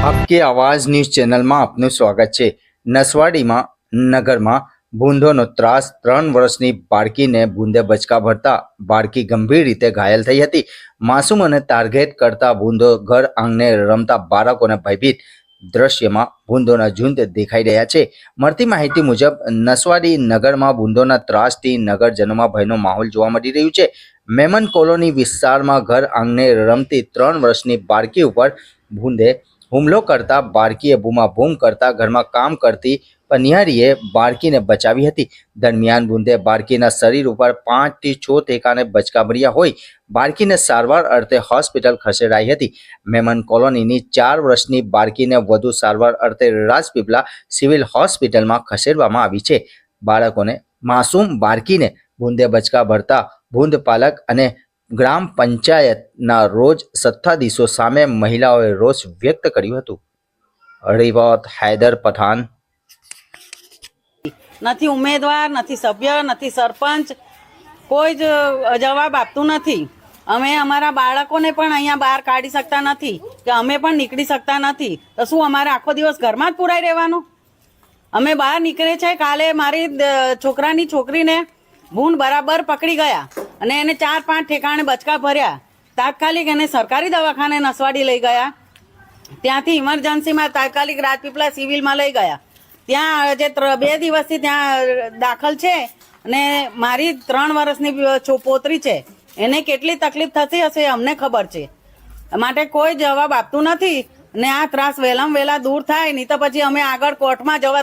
કે આવાજ ન્યૂઝ ચેનલમાં આપનું સ્વાગત છે. નસવાડીમાં, નગરમાં ભૂંડોનો ત્રાસ ત્રણ વર્ષની બાળકીને ભૂંડે બચકા ભરતા બાળકી ગંભીર રીતે ઘાયલ થઈ હતી. માસૂમ અને ટાર્ગેટ કરતા ભૂંડો ઘર આંગણે રમતા બાળકોને ભયભીત દ્રશ્યમાં ભૂંડોના ઝુંડ દેખાઈ રહ્યા છે. મળતી માહિતી મુજબ, નસવાડી નગરમાં ભૂંડોના ત્રાસથી નગરજનોમાં ભયનો માહોલ જોવા મળી રહ્યું છે. મેમન કોલોની વિસ્તારમાં ઘર આંગણે રમતી ત્રણ વર્ષની બાળકી ઉપર ભૂંડે હુમલો કરતા બાળકીએ બૂમાબૂમ કરતા ઘરમાં કામ કરતી પનિયારીએ બાળકીને બચાવી હતી. દરમિયાન બુંદે બાળકીના શરીર ઉપર પાંચથી છ ટેકાને બચકા ભર્યા હોય. બાળકીને સારવાર અર્થે હોસ્પિટલ ખસેડાઈ હતી. મેમન કોલોનીની ચાર વર્ષની બાળકીને વધુ સારવાર અર્થે રાજપીપળા સિવિલ હોસ્પિટલમાં ખસેડવામાં આવી છે. બાળકોને માસૂમ બાળકીને બુંદે બચકા ભરતા બુંદ પાલક અને ગ્રામ પંચાયતના રોજ સત્તાધીશો સામે મહિલાઓએ રોષ વ્યક્ત કર્યું હતું. રિવોત હૈદર પઠાણ. નથી ઉમેદવાર, નથી સભ્ય, નથી સરપંચ. કોઈ જ જવાબ આપતું નથી. અમે અમારા બાળકોને પણ અહીંયા બહાર કાઢી શકતા નથી કે અમે પણ નીકળી શકતા નથી. તો શું અમારે આખો દિવસ ઘરમાં જ પુરાઈ રહેવાનું? અમે બહાર નીકળે છે, કાલે મારી છોકરાની છોકરીને ભૂંડ બરાબર પકડી ગયા. અને એને ચાર પાંચ ઠેકાણે બચકા ભર્યા. તાત્કાલિક એને સરકારી દવાખાને નસવાડી લઈ ગયા. ત્યાંથી ઇમરજન્સીમાં તાત્કાલિક રાજપીપળા સિવિલમાં લઈ ગયા. ત્યાં જે બે દિવસથી ત્યાં દાખલ છે અને મારી ત્રણ વર્ષની પોતરી છે. એને કેટલી તકલીફ થતી હશે અમને ખબર છે. માટે કોઈ જવાબ આપતું નથી. ને આ ત્રાસ વહેલામાં વહેલા દૂર થાય, નહીં તો પછી અમે આગળ કોર્ટમાં જવા